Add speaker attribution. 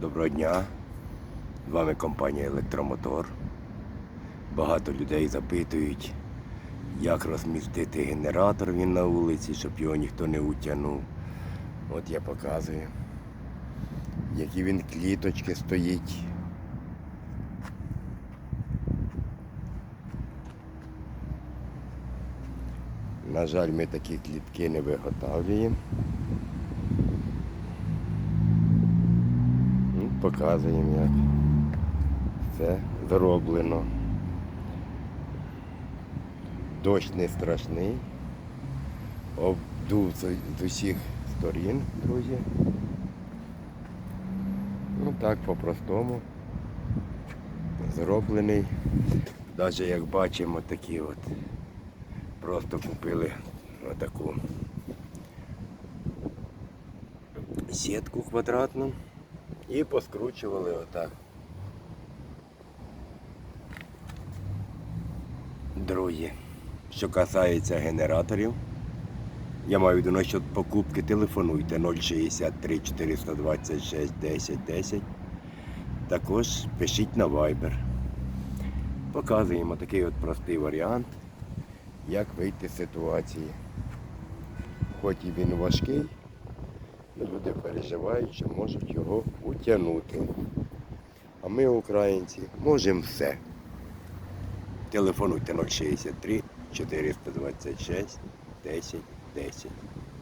Speaker 1: Доброго дня. З вами компанія Електромотор. Багато людей запитують, як розмістити генератор він на вулиці, щоб його ніхто не утягнув. От я показую, які він кліточки стоїть. На жаль, ми такі клітки не виготовлюємо. Показуємо, як це зроблено. Дощ не страшний. Обдув з усіх сторін, друзі. Ну так, по-простому. Зроблений. Навіть як бачимо такі от. Просто купили отаку сітку квадратну і поскручували отак. Друзі, що касається генераторів, я маю до насчет покупки, телефонуйте 063 426 10 10. Також пишіть на Viber. Показуємо такий от простий варіант, як вийти з ситуації. Хоч і він важкий, люди переживають, що можуть його утягнути. А ми, українці, можемо все. Телефонуйте 063 426 10 10.